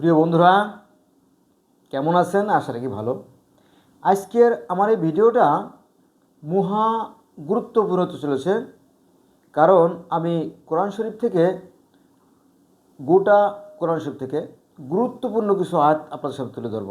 প্রিয় বন্ধুরা, কেমন আছেন? আশা রাখি ভালো। আজকের আমার এই ভিডিওটা মহা গুরুত্বপূর্ণ হতে চলেছে, কারণ আমি কোরআন শরীফ থেকে, গোটা কোরআন শরীফ থেকে গুরুত্বপূর্ণ কিছু আয়াত আপনাদের সাথে তুলে ধরব।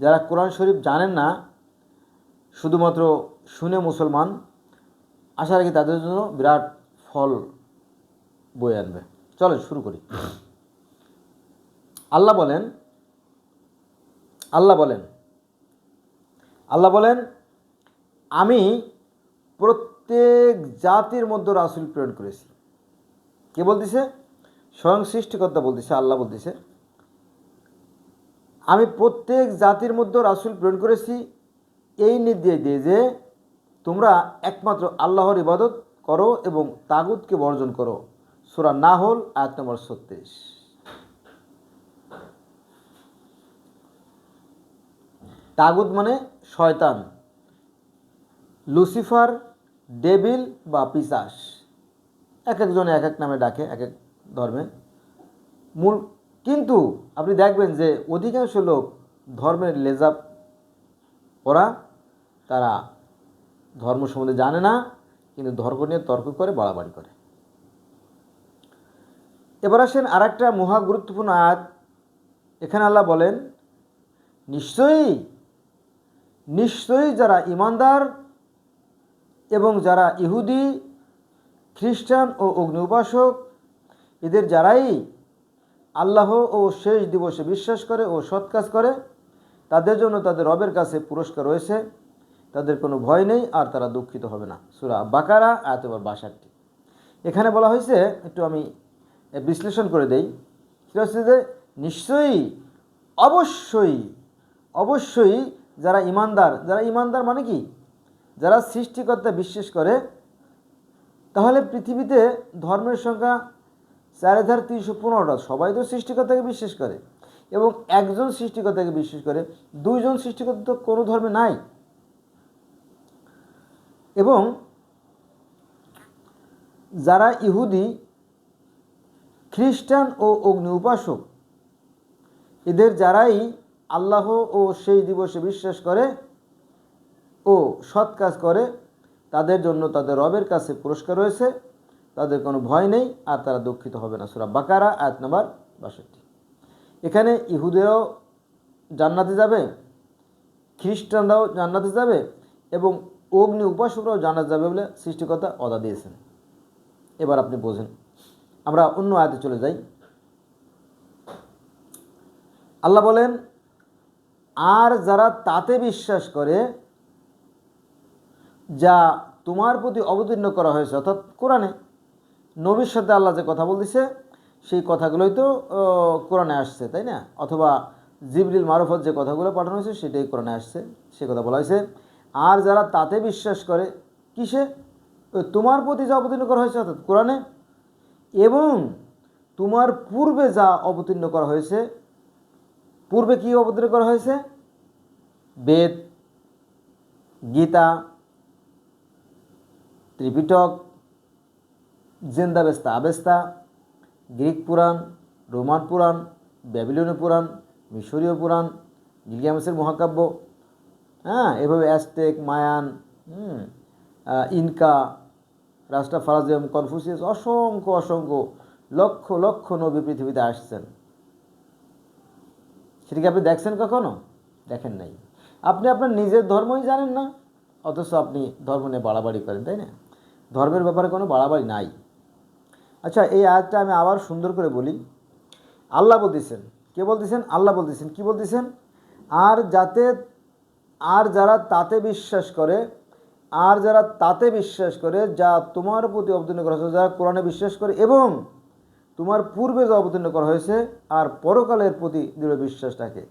যারা কোরআন শরীফ জানেন না, শুধুমাত্র শুনে মুসলমান, আশা রাখি তাদের জন্য বিরাট ফল বয়ে আনবে। চলো শুরু করি। আল্লাহ বলেন আল্লাহ বলেন আল্লাহ বলেন, আমি প্রত্যেক জাতির মধ্যে রাসুল প্রেরণ করেছি। কে বলতেছে? স্বয়ং সৃষ্টিকর্তা বলতেছে, আল্লাহ বলতেছে। আমি প্রত্যেক জাতির মধ্যে রাসুল প্রেরণ করেছি এই নির্দেশ দিয়ে যে তোমরা একমাত্র আল্লাহর ইবাদত করো এবং তাগুদকে বর্জন করো। সুরা না হল আয়াত নম্বর ছত্রিশ। তাগুদ মানে শয়তান। লুসিফার ডেবিল বা পিসাস। এক একজনে এক এক নামে ডাকে, এক এক ধর্মে। মূল, কিন্তু আপনি দেখবেন যে অধিকাংশ লোক ধর্মের লেজাব ওরা, তারা ধর্ম সম্বন্ধে জানে না, কিন্তু ধর্ম নিয়ে তর্ক করে, বাড়াবাড়ি করে। এবার আসেন আর একটা মহা গুরুত্বপূর্ণ আয়াত। এখানে আল্লাহ বলেন, নিশ্চয়ই নিশ্চয়ই যারা ইমানদার এবং যারা ইহুদি, খ্রিস্টান ও অগ্নি উপাসক এদের যারাই আল্লাহ ও শেষ দিবসে বিশ্বাস করে ও সৎ কাজ করে, তাদের জন্য তাদের রবের কাছে পুরস্কার রয়েছে। তাদের কোনো ভয় নেই আর তারা দুঃখিত হবে না। সুরা বাকারা এতবার বাসারটি এখানে বলা হয়েছে, একটু আমি বিশ্লেষণ করে দেই। সেটা হচ্ছে যে, নিশ্চয়ই, অবশ্যই অবশ্যই যারা ইমানদার যারা ইমানদার মানে কি? যারা সৃষ্টিকর্তা বিশ্বাস করে, তাহলে পৃথিবীতে ধর্মের সংখ্যা চার হাজার তিনশো পনেরোটা। সবাই তো সৃষ্টিকর্তাকে বিশ্বাস করে। এবং একজন সৃষ্টিকর্তাকে বিশ্বাস করে, দুইজন সৃষ্টিকর্তা তো কোনো ধর্মে নাই। এবং যারা ইহুদি, খ্রিস্টান ও অগ্নি উপাসক এদের যারাই আল্লাহ ও সেই দিবসে বিশ্বাস করে ও সৎ কাজ করে, তাদের জন্য তাদের রবের কাছে পুরস্কার রয়েছে, তাদের কোনো ভয় নেই, আর তারা দুঃখিত হবে না। সুরা বাকারা, আয়াত নাম্বার বাষট্টি। এখানে ইহুদেরাও জান্নাতে যাবে, খ্রিস্টানরাও জান্নাতে যাবে, এবং অগ্নি উপাসকরাও জান্নাতে যাবে বলে সৃষ্টিকর্তা অদা দিয়েছেন। এবার আপনি বোঝেন। আমরা অন্য আয়াতে চলে যাই। আল্লাহ বলেন আর যারা তাতে বিশ্বাস করে, যা তোমার প্রতি অবতীর্ণ করা হয়েছে, অর্থাৎ কোরআনে, নবীর সাথে আল্লাহ যে কথা বলতেছে, সেই কথাগুলোই তো কোরআনে আসছে, তাই না? অথবা জিবরিল মারফত যে কথাগুলো পাঠানো হয়েছে, সেটাই কোরআনে আসছে, সে কথা বলা হয়েছে। আর যারা তাতে বিশ্বাস করে, কিসে? তোমার প্রতি যা অবতীর্ণ করা হয়েছে, অর্থাৎ কোরআনে, এবং তোমার পূর্বে যা অবতীর্ণ করা হয়েছে পূর্বে কি অবতীর্ণ করা হয়েছে? Veda, Gita, Tripitaka, Zend Avesta, Avesta, Greek পুরাণ, রোমান পুরাণ, ব্যাবিলনীয় পুরাণ, মিশরীয় পুরাণ গিলগামেসের মহাকাব্য হ্যাঁ এভাবে অ্যাস্টেক মায়ান ইনকা রাস্টা ফারাজিয়াম কনফুসিয়াস, অসংখ্য অসংখ্য লক্ষ লক্ষ নবী পৃথিবীতে আসছেন। সেটা কি আপনি দেখছেন কখনো? দেখেন নাই। আপনি আপনার নিজের ধর্মই জানেন না, অথচ আপনি ধর্ম নিয়ে বাড়াবাড়ি করেন, তাই না? ধর্মের ব্যাপারে কোনো বাড়াবাড়ি নাই। আচ্ছা এই আয়াতটা আমি আবার সুন্দর করে বলি। আল্লাহ বলতেছেন, কে বলতেছেন? আল্লাহ বলতেছেন। কি বলতেছেন? আর যাতে, আর যারা তাতে বিশ্বাস করে, আর যারা তাতে বিশ্বাস করে, যা তোমার প্রতি অবতীর্ণ করা যারা কোরআনে বিশ্বাস করে, এবং তোমার পূর্বে যা অবতীর্ণ করা হয়েছে আর পরকালের প্রতি দৃঢ় বিশ্বাস রাখে।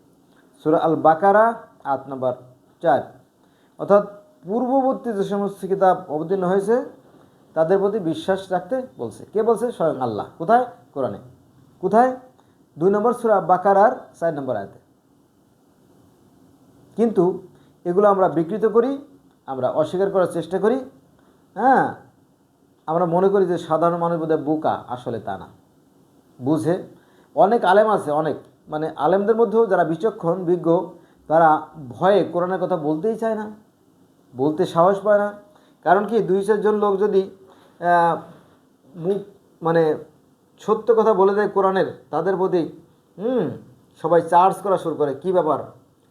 সুরা আল বাকারা আট নম্বর চার। অর্থাৎ পূর্ববর্তী যে সমস্ত কিতাব অবতীর্ণ হয়েছে, তাদের প্রতি বিশ্বাস রাখতে বলছে। কে বলছে? স্বয়ং আল্লাহ। কোথায়? কোরআনে। কোথায়? দুই নম্বর সুরা বাকারার চার নম্বর আয়তে। কিন্তু এগুলো আমরা বিকৃত করি, আমরা অস্বীকার করার চেষ্টা করি হ্যাঁ? আমরা মনে করি যে সাধারণ মানুষ বোধহয় বোকা, আসলে তা না। বুঝে। অনেক আলেম আছে, অনেক। মানে আলেমদের মধ্যেও যারা বিচক্ষণ, বিজ্ঞ, তারা ভয়ে কোরআনের কথা বলতেই চায় না, বলতে সাহস পায় না। কারণ কি, দুই চারজন লোক যদি মুখ মানে সত্য কথা বলে দেয় কোরআনের, তাদের প্রতি, হুম, সবাই চার্জ করা শুরু করে, কি ব্যাপার?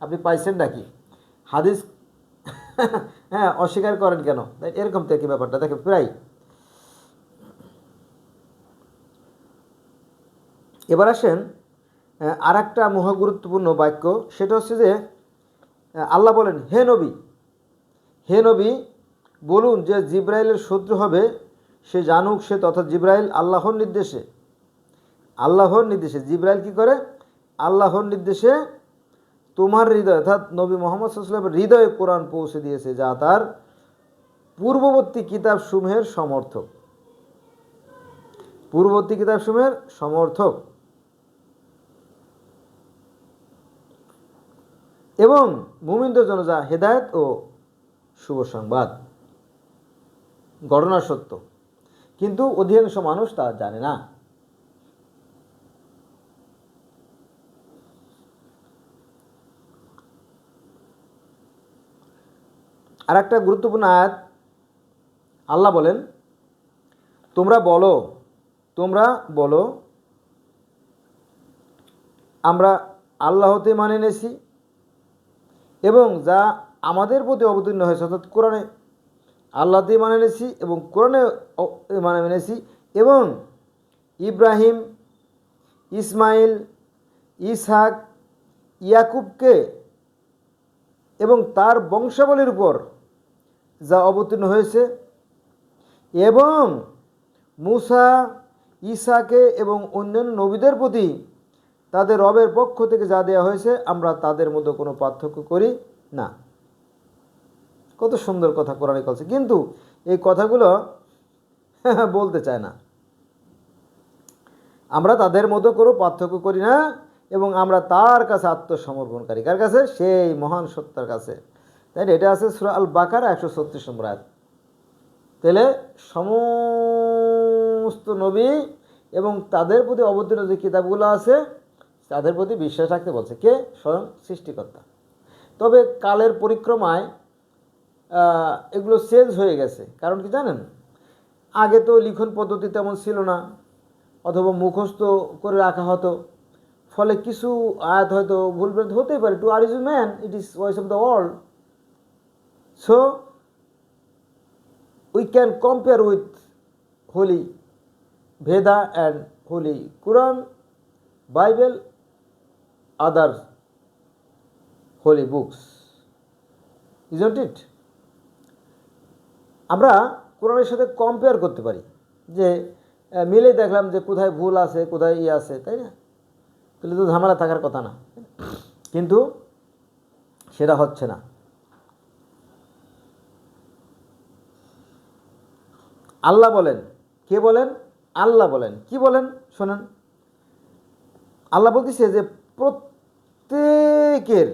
আপনি পাইছেন নাকি? হাদিস হ্যাঁ অস্বীকার করেন কেন? এরকম থেকে ব্যাপারটা। দেখে প্রায় এবার আসেন আর একটা মহা গুরুত্বপূর্ণ বাক্য, সেটা হচ্ছে যে আল্লাহ বলেন, হে নবী হে নবী, বলুন যে জিব্রাইলের শত্রু হবে, সে জানুক সে তথা জিব্রাইল আল্লাহর নির্দেশে। আল্লাহর নির্দেশে। জিব্রাইল কি করে? আল্লাহর নির্দেশে তোমার হৃদয়, অর্থাৎ নবী মোহাম্মদ সাল্লামের হৃদয়ে কোরআন পৌঁছে দিয়েছে, যা তার পূর্ববর্তী কিতাব সমূহের সমর্থক। পূর্ববর্তী কিতাব সমূহের সমর্থক। এবং মুমিনদের জন্য যা হেদায়ত ও শুভ সংবাদ। ঘটনা সত্য। কিন্তু অধিকাংশ মানুষ তা জানে না। আর একটা গুরুত্বপূর্ণ আয়াত আল্লাহ বলেন, তোমরা বলো তোমরা বলো, আমরা আল্লাহতে মানে নেছি এবং যা আমাদের প্রতি অবতীর্ণ হয়েছে, অর্থাৎ কোরআনে। আল্লাহতে মানে এনেছি এবং কোরআনে মানে এনেছি এবং ইব্রাহিম, ইসমাইল, ইসহাক, ইয়াকুবকে এবং তার বংশাবলীর উপর যা অবতীর্ণ হয়েছে এবং মুসা ইসাকে এবং অন্যান্য নবীদের প্রতি তাদের রবের পক্ষ থেকে যা দেওয়া হয়েছে, আমরা তাদের মধ্যে কোনো পার্থক্য করি না। কত সুন্দর কথা কোরআনে বলছে। কিন্তু এই কথাগুলো বলতে চায় না। আমরা তাদের মতো কোনো পার্থক্য করি না এবং আমরা তার কাছে আত্মসমর্পণকারী। কার কাছে? সেই মহান সত্তার কাছে। তাই? এটা আছে সুরা আল বাকার একশো ছত্রিশ নম্বর আয়াত। তাহলে সমস্ত নবী এবং তাদের প্রতি অবতীর্ণ যে কিতাবগুলো আছে তাদের প্রতি বিশ্বাস রাখতে বলছে কে? স্বয়ং সৃষ্টিকর্তা। তবে কালের পরিক্রমায় এগুলো চেঞ্জ হয়ে গেছে। কারণ কি জানেন? আগে তো লিখন পদ্ধতি তেমন ছিল না অথবা মুখস্থ করে রাখা হতো। ফলে কিছু আয়াত হয়তো ভুলভ্রান্ত হতেই পারে। To err is man it is voice of the world so we can compare with holy Veda and holy Quran, Bible, other holy books. Isn't it? আমরা কোরআনের সাথে কম্পেয়ার করতে পারি যে মিলে দেখলাম যে কোথায় ভুল আছে, কোথায় ইয়ে আছে, তাই না? তাহলে তো ঝামেলা থাকার কথা না। কিন্তু সেটা হচ্ছে না। আল্লাহ বলেন, কে বলেন? আল্লাহ বলেন। কি বলেন? শোনেন। আল্লাহ বলতেছে যে প্রত্যেকের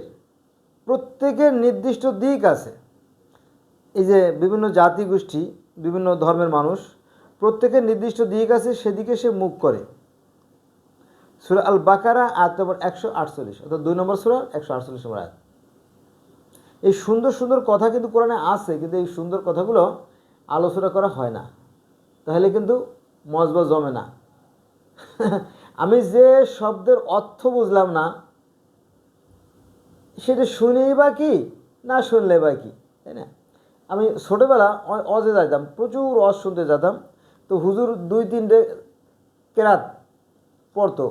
প্রত্যেকের নির্দিষ্ট দিক আছে। এই যে বিভিন্ন জাতি গোষ্ঠী বিভিন্ন ধর্মের মানুষ, প্রত্যেকের নির্দিষ্ট দিক আছে, সেদিকে সে মুখ করে। সুরা আল বাকারা আয়াত নম্বর একশো আটচল্লিশ, অর্থাৎ দুই নম্বর সুরা, একশো আটচল্লিশ নম্বর আয়াত। এই সুন্দর সুন্দর কথা কিন্তু কোরআনে আছে, কিন্তু এই সুন্দর কথাগুলো আলোচনা করা হয় না। তাহলে কিন্তু মজবা জমে না। আমি যে শব্দের অর্থ বুঝলাম না সেটা শুনেই বা কি, না শুনলে বা কি, তাই না? আমি ছোটোবেলা অজে যাইতাম, প্রচুর অজ শুনতে যেতাম তো হুজুর দুই, তিনটে কেরাত পড়তো।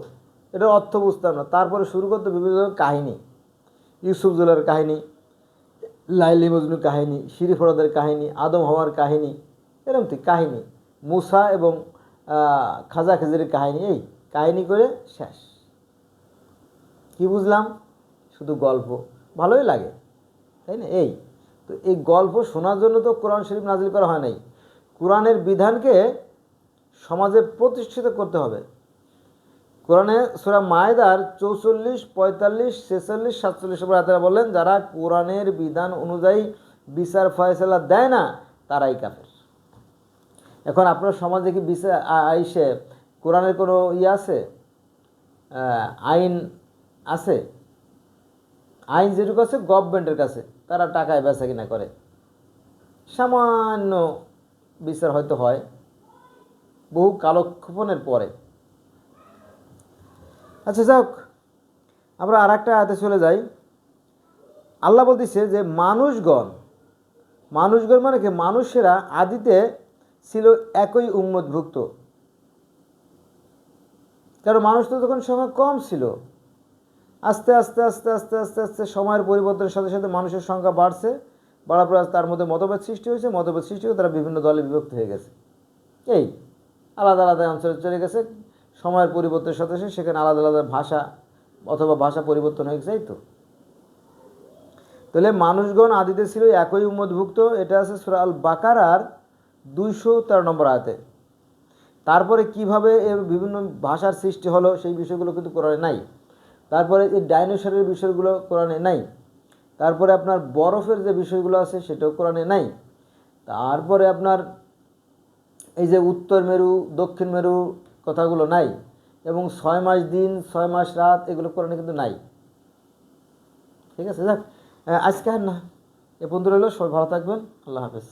এটার অর্থ বুঝতাম না। তারপরে শুরু করতো বিভিন্ন কাহিনী। ইউসুফজুলের কাহিনী, লাইলি মজনুর কাহিনী শিরি ফরদের কাহিনী, আদম হওয়ার কাহিনী, এরকম ঠিক কাহিনী। মুসা এবং খাজা খেজুরের কাহিনী, এই কাহিনী করে শেষ। কি বুঝলাম? শুধু গল্প। ভালোই লাগে, তাই না? এই, তো এই গল্প শোনার জন্য তো কোরআন শরীফ নাজিল করা হয় নাই। কোরআনের বিধানকে সমাজে প্রতিষ্ঠিত করতে হবে। কোরআনে সুরা মায়দার চৌচল্লিশ, পঁয়তাল্লিশ, ছেচল্লিশ, সাতচল্লিশ নম্বর আয়াতে বললেন, যারা কোরআনের বিধান অনুযায়ী বিচার ফয়সলা দেয় না, তারাই কাফের। এখন আপনার সমাজে কি বিচার আইসে কোরআনের কোনো ইয়ে আছে? আইন আছে? আইন যেটুকু আছে গভর্নমেন্টের কাছে তারা টাকায় বেচা কিনা করে। সামান্য বিচার হয়তো হয়, বহু কালক্ষেপণের পরে। আচ্ছা যাক আমরা আর একটা আয়াতে চলে যাই। আল্লাহ বলতেছে যে, মানুষগণ মানুষগণ মানে কি? মানুষেরা আদিতে ছিল একই উম্মতভুক্ত। কারণ মানুষ তো তখন সংখ্যা কম ছিল। আস্তে আস্তে আস্তে আস্তে আস্তে আস্তে সময়ের পরিবর্তনের সাথে সাথে মানুষের সংখ্যা বাড়ছে। বাড়ার পর তার মধ্যে মতভেদ সৃষ্টি হয়েছে। মতভেদ সৃষ্টি হয়ে তারা বিভিন্ন দলে বিভক্ত হয়ে গেছে। এই আলাদা আলাদা অঞ্চলে চলে গেছে। সময়ের পরিবর্তনের সাথে সাথে সেখানে আলাদা আলাদা ভাষা অথবা ভাষা পরিবর্তন হয়ে এই তো। তাহলে মানুষগণ আদিতে ছিল একই উম্মতভুক্ত। এটা আছে সুরা আল বাকারার দুইশো তেরো নম্বর আয়তে। তারপরে কীভাবে এর বিভিন্ন ভাষার সৃষ্টি হলো সেই বিষয়গুলো কিন্তু কোরআনে নাই। তারপরে এই ডাইনোসরের বিষয়গুলো কোরআনে নাই। তারপরে আপনার বরফের যে বিষয়গুলো আছে সেটাও কোরআনে নাই। তারপরে আপনার এই যে উত্তর মেরু, দক্ষিণ মেরু কথাগুলো নাই এবং ছয় মাস দিন, ছয় মাস রাত এগুলো কোরআনে কিন্তু নাই। ঠিক আছে, যাক আজকে আর না। এ বন্ধু রইল, সবাই ভালো থাকবেন, আল্লাহ হাফেজ।